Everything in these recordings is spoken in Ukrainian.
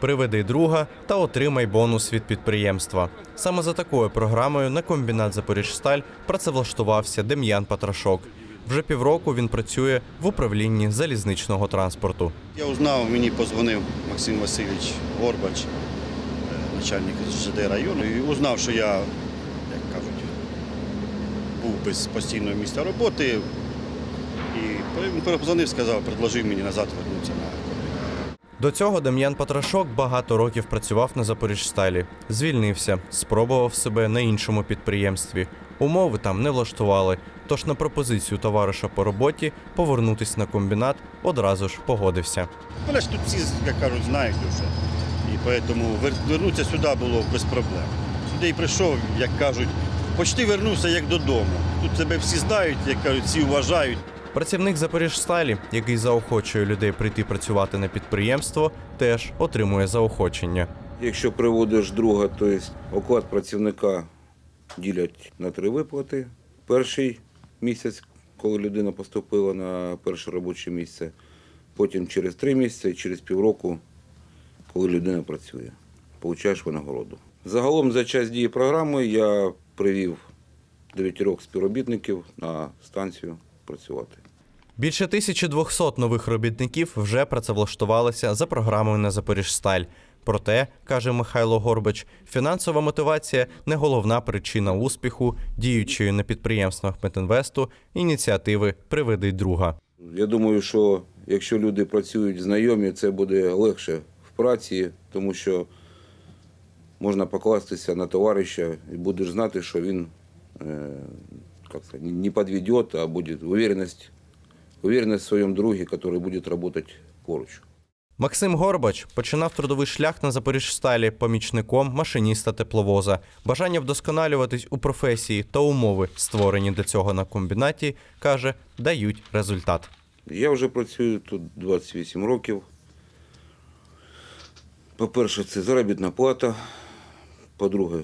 Приведи друга та отримай бонус від підприємства. Саме за такою програмою на комбінат Запоріжсталь працевлаштувався Дем'ян Патрашок. Вже півроку він працює в управлінні залізничного транспорту. Я узнав, мені позвонив Максим Васильович Горбач, е, начальник ЖД району, і узнав, що я, як кажуть, був без постійного місця роботи. І позвонив, сказав, предложив мені назад вернутися на. До цього Дем'ян Патрашок багато років працював на Запоріжсталі. Звільнився, спробував себе на іншому підприємстві. Умови там не влаштували. Тож на пропозицію товариша по роботі повернутись на комбінат одразу ж погодився. Мене ж тут всі, як кажуть, знають вже. І тому вернутися сюди було без проблем. Сюди і прийшов, як кажуть, почти вернувся як додому. Тут тебе всі знають, як кажуть, всі вважають. Працівник Запоріжсталі, який заохочує людей прийти працювати на підприємство, теж отримує заохочення. Якщо приводиш друга, то є оклад працівника ділять на три виплати. Перший місяць, коли людина поступила на перше робоче місце, потім через три місяці через півроку, коли людина працює. Получаєш винагороду. Загалом за час дії програми я привів дев'ятірок співробітників на станцію працювати. Більше 1200 нових робітників вже працевлаштувалися за програмою на Запоріжсталь. Проте, каже Михайло Горбач, фінансова мотивація не головна причина успіху діючої на підприємствах Метинвесту ініціативи Приведи друга. Я думаю, що якщо люди працюють знайомі, це буде легше в праці, тому що можна покластися на товариша і будеш знати, що він как не підведе, а буде уверенность, уверенность в своєму другі, який буде працювати поруч. Максим Горбач починав трудовий шлях на Запоріжсталі помічником машиніста тепловоза. Бажання вдосконалюватись у професії та умови, створені для цього на комбінаті, каже, дають результат. Я вже працюю тут 28 років. По-перше, це заробітна плата. По-друге,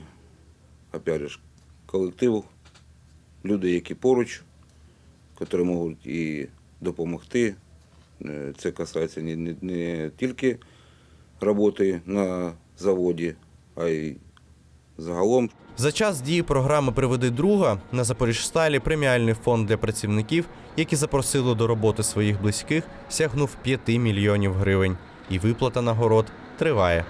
опять же, колектив, люди, які поруч, які можуть і допомогти. Е, Це касається не, не, не тільки роботи на заводі, а й загалом. За час дії програми Приведи друга на Запоріжсталі преміальний фонд для працівників, які запросили до роботи своїх близьких, сягнув 5 мільйонів гривень. І виплата нагород триває.